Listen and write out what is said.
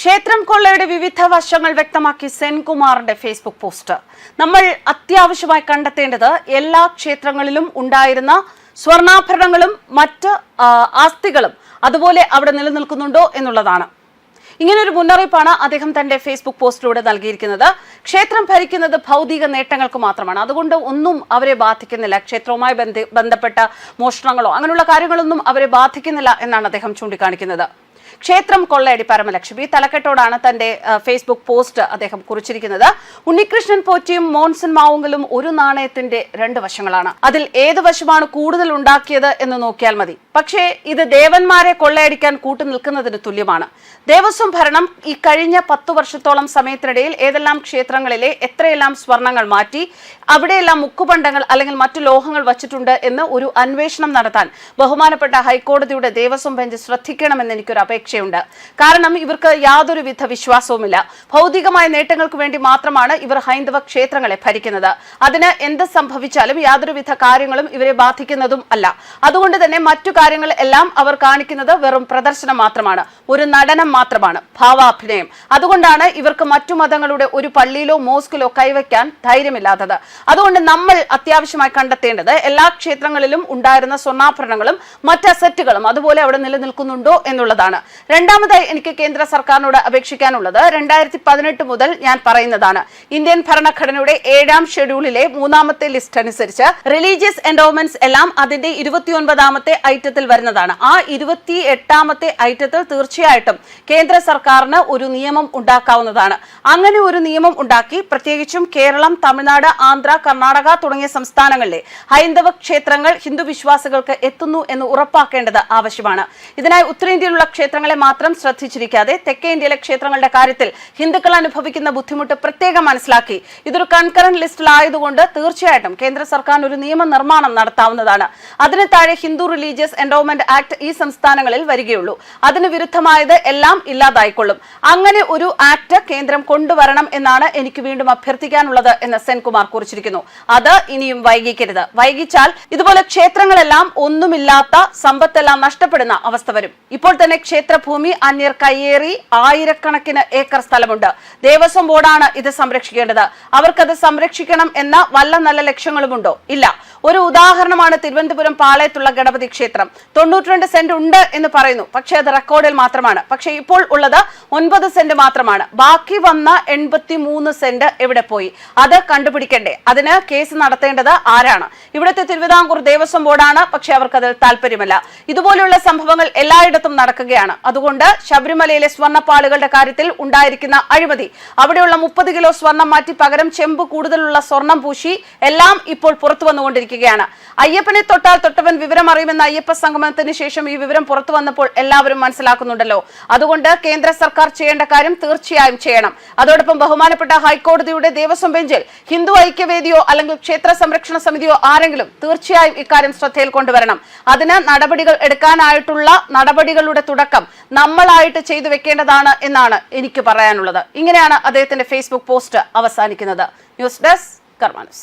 ക്ഷേത്രം കൊള്ളയുടെ വിവിധ വശങ്ങൾ വ്യക്തമാക്കി സെൻകുമാറിന്റെ ഫേസ്ബുക്ക് പോസ്റ്റ്. നമ്മൾ അത്യാവശ്യമായി കണ്ടെത്തേണ്ടത് എല്ലാ ക്ഷേത്രങ്ങളിലും ഉണ്ടായിരുന്ന സ്വർണാഭരണങ്ങളും മറ്റ് ആസ്തികളും അതുപോലെ അവിടെ നിലനിൽക്കുന്നുണ്ടോ എന്നുള്ളതാണ്. ഇങ്ങനൊരു മുന്നറിയിപ്പാണ് അദ്ദേഹം തന്റെ ഫേസ്ബുക്ക് പോസ്റ്റിലൂടെ നൽകിയിരിക്കുന്നത്. ക്ഷേത്രം ഭരിക്കുന്നത് ഭൗതിക നേട്ടങ്ങൾക്ക് മാത്രമാണ്. അതുകൊണ്ട് ഒന്നും അവരെ ബാധിക്കുന്നില്ല. ക്ഷേത്രവുമായി ബന്ധ- ബന്ധപ്പെട്ട മോഷണങ്ങളോ അങ്ങനെയുള്ള കാര്യങ്ങളൊന്നും അവരെ ബാധിക്കുന്നില്ല എന്നാണ് അദ്ദേഹം ചൂണ്ടിക്കാണിക്കുന്നത്. ക്ഷേത്രം കൊള്ളയടി പരമലക്ഷ്മി. തലക്കെട്ടോടാണ് തന്റെ ഫേസ്ബുക്ക് പോസ്റ്റ് അദ്ദേഹം കുറിച്ചിരിക്കുന്നത്. ഉണ്ണികൃഷ്ണൻ പോറ്റിയും മോൺസൺ മാവുങ്കലും ഒരു നാണയത്തിന്റെ രണ്ട് വശങ്ങളാണ്. അതിൽ ഏത് വശമാണ് കൂടുതൽ ഉണ്ടാക്കിയത് എന്ന് നോക്കിയാൽ മതി. പക്ഷേ ഇത് ദേവന്മാരെ കൊള്ളയടിക്കാൻ കൂട്ടു നിൽക്കുന്നതിന് തുല്യമാണ്. ദേവസ്വം ഭരണം ഈ കഴിഞ്ഞ പത്തു വർഷത്തോളം സമയത്തിനിടയിൽ ഏതെല്ലാം ക്ഷേത്രങ്ങളിലെ എത്രയെല്ലാം സ്വർണങ്ങൾ മാറ്റി അവിടെയെല്ലാം മുക്കുപണ്ടങ്ങൾ അല്ലെങ്കിൽ മറ്റു ലോഹങ്ങൾ വച്ചിട്ടുണ്ട് എന്ന് ഒരു അന്വേഷണം നടത്താൻ ബഹുമാനപ്പെട്ട ഹൈക്കോടതിയുടെ ദേവസ്വം ബെഞ്ച് ശ്രദ്ധിക്കണമെന്ന് എനിക്കൊരു അപേക്ഷയുണ്ട് കാരണം ഇവർക്ക് യാതൊരുവിധ വിശ്വാസവുമില്ല. ഭൗതികമായ നേട്ടങ്ങൾക്ക് വേണ്ടി മാത്രമാണ് ഇവർ ഹൈന്ദവ ക്ഷേത്രങ്ങളെ ഭരിക്കുന്നത്. അതിന് എന്ത് സംഭവിച്ചാലും യാതൊരുവിധ കാര്യങ്ങളും ഇവരെ ബാധിക്കുന്നതും അല്ല. അതുകൊണ്ട് തന്നെ മറ്റു കാര്യങ്ങൾ എല്ലാം അവർ കാണിക്കുന്നത് വെറും പ്രദർശനം മാത്രമാണ്. ഒരു നടനം മാത്രമാണ്. ഭാവാഭിനയം. അതുകൊണ്ടാണ് ഇവർക്ക് മറ്റു മതങ്ങളുടെ ഒരു പള്ളിയിലോ മോസ്കിലോ കൈവയ്ക്കാൻ ധൈര്യമില്ലാത്തത്. അതുകൊണ്ട് നമ്മൾ അത്യാവശ്യമായി കണ്ടെത്തേണ്ടത് എല്ലാ ക്ഷേത്രങ്ങളിലും ഉണ്ടായിരുന്ന സ്വർണാഭരണങ്ങളും മറ്റ് അസറ്റുകളും അതുപോലെ അവിടെ നിലനിൽക്കുന്നുണ്ടോ എന്നുള്ളതാണ്. രണ്ടാമതായി എനിക്ക് കേന്ദ്ര സർക്കാരിനോട് അപേക്ഷിക്കാനുള്ളത് രണ്ടായിരത്തി പതിനെട്ട് മുതൽ ഞാൻ പറയുന്നതാണ്. ഇന്ത്യൻ ഭരണഘടനയുടെ ഏഴാം ഷെഡ്യൂളിലെ മൂന്നാമത്തെ ലിസ്റ്റ് അനുസരിച്ച് റിലീജിയസ് എൻഡോമെന്റ്സ് എല്ലാം അതിന്റെ ഇരുപത്തിയൊൻപതാമത്തെ ഐറ്റത്തിൽ വരുന്നതാണ്. ആ ഇരുപത്തി എട്ടാമത്തെ ഐറ്റത്തിൽ തീർച്ചയായിട്ടും കേന്ദ്ര സർക്കാരിന് ഒരു നിയമം ഉണ്ടാക്കാവുന്നതാണ്. അങ്ങനെ ഒരു നിയമം ഉണ്ടാക്കി പ്രത്യേകിച്ചും കേരളം തമിഴ്നാട് ആന്ധ്ര കർണാടക തുടങ്ങിയ സംസ്ഥാനങ്ങളിലെ ഹൈന്ദവ ക്ഷേത്രങ്ങൾ ഹിന്ദു വിശ്വാസികൾക്ക് എത്തുന്നു എന്ന് ഉറപ്പാക്കേണ്ടത് ആവശ്യമാണ്. ഇതിനായി ഉത്തരേന്ത്യയിലുള്ള ക്ഷേത്രങ്ങളെ മാത്രം ശ്രദ്ധിച്ചിരിക്കാതെ തെക്കേ ഇന്ത്യയിലെ ക്ഷേത്രങ്ങളുടെ കാര്യത്തിൽ ഹിന്ദുക്കൾ അനുഭവിക്കുന്ന ബുദ്ധിമുട്ട് പ്രത്യേകം മനസ്സിലാക്കി. ഇതൊരു കൺകറന്റ് ലിസ്റ്റിലായതുകൊണ്ട് തീർച്ചയായിട്ടും കേന്ദ്ര സർക്കാർ ഒരു നിയമനിർമ്മാണം നടത്താവുന്നതാണ്. അതിന് താഴെ ഹിന്ദു റിലീജിയസ് എൻഡോവ്മെന്റ് ആക്ട് ഈ സംസ്ഥാനങ്ങളിൽ വരികയുള്ളൂ. അതിന് വിരുദ്ധമായത് എല്ലാം ഇല്ലാതായിക്കൊള്ളും. അങ്ങനെ ഒരു ആക്ട് കേന്ദ്രം കൊണ്ടുവരണം എന്നാണ് എനിക്ക് വീണ്ടും അഭ്യർത്ഥിക്കാനുള്ളത് എന്ന് സെൻകുമാർ കുറിച്ചിരിക്കുന്നു. അത് ഇനിയും വൈകിക്കരുത്. വൈകിച്ചാൽ ഇതുപോലെ ക്ഷേത്രങ്ങളെല്ലാം ഒന്നുമില്ലാത്ത സമ്പത്തെല്ലാം നഷ്ടപ്പെടുന്ന അവസ്ഥ വരും. ഇപ്പോൾ തന്നെ ക്ഷേത്രഭൂമി അന്യർ കയ്യേറി ആയിരക്കണക്കിന് ഏക്കർ സ്ഥലമുണ്ട്. ദേവസ്വം ബോർഡാണ് ഇത് സംരക്ഷിക്കേണ്ടത്. അവർക്കത് സംരക്ഷിക്കണം എന്ന വല്ല നല്ല ലക്ഷ്യങ്ങളുമുണ്ടോ? ഇല്ല. ഒരു ഉദാഹരണമാണ് തിരുവനന്തപുരം പാളയത്തുള്ള ഗണപതി ക്ഷേത്രം. തൊണ്ണൂറ്റിരണ്ട് സെന്റ് ഉണ്ട് എന്ന് പറയുന്നു. പക്ഷെ അത് റെക്കോർഡിൽ മാത്രമാണ്. പക്ഷെ ഇപ്പോൾ ഉള്ളത് ഒൻപത് സെന്റ് മാത്രമാണ്. ബാക്കി വന്ന എൺപത്തി മൂന്ന് സെന്റ് എവിടെ പോയി? അത് കണ്ടുപിടിക്കണ്ടേ? അതിന് കേസ് നടത്തേണ്ടത് ആരാണ്? ഇവിടുത്തെ തിരുവിതാംകൂർ ദേവസ്വം ബോർഡാണ്. പക്ഷേ അവർക്കതിൽ താല്പര്യമല്ല. ഇതുപോലുള്ള സംഭവങ്ങൾ എല്ലായിടത്തും നടക്കുകയാണ്. അതുകൊണ്ട് ശബരിമലയിലെ സ്വർണപ്പാളുകളുടെ കാര്യത്തിൽ ഉണ്ടായിരിക്കുന്ന അഴിമതി അവിടെയുള്ള മുപ്പത് കിലോ സ്വർണം മാറ്റി പകരം ചെമ്പ് കൂടുതലുള്ള സ്വർണം പൂശി എല്ലാം ഇപ്പോൾ പുറത്തു വന്നുകൊണ്ടിരിക്കുകയാണ്. അയ്യപ്പനെ തൊട്ടാൽ തൊട്ടവൻ വിവരം അറിയുമെന്ന അയ്യപ്പ സംഗമനത്തിന് ശേഷം ഈ വിവരം പുറത്തു വന്നപ്പോൾ എല്ലാവരും മനസ്സിലാക്കുന്നുണ്ടല്ലോ. അതുകൊണ്ട് കേന്ദ്ര സർക്കാർ ചെയ്യേണ്ട കാര്യം തീർച്ചയായും ചെയ്യണം. അതോടൊപ്പം ബഹുമാനപ്പെട്ട ഹൈക്കോടതിയുടെ ദേവസ്വം ബെഞ്ചിൽ ഹിന്ദു ഐക്യവേദിയോ അല്ലെങ്കിൽ ക്ഷേത്ര സംരക്ഷണ സമിതിയോ ആരെങ്കിലും തീർച്ചയായും ഇക്കാര്യം ശ്രദ്ധയിൽ കൊണ്ടുവരണം. അതിന് നടപടികൾ എടുക്കാനായിട്ടുള്ള നടപടികളുടെ തുടക്കം നമ്മളായിട്ട് ചെയ്തു വെക്കേണ്ടതാണ് എന്നാണ് എനിക്ക് പറയാനുള്ളത്. ഇങ്ങനെയാണ് അദ്ദേഹത്തിന്റെ ഫേസ്ബുക്ക് പോസ്റ്റ് അവസാനിക്കുന്നത്. News desk കർമാനസ്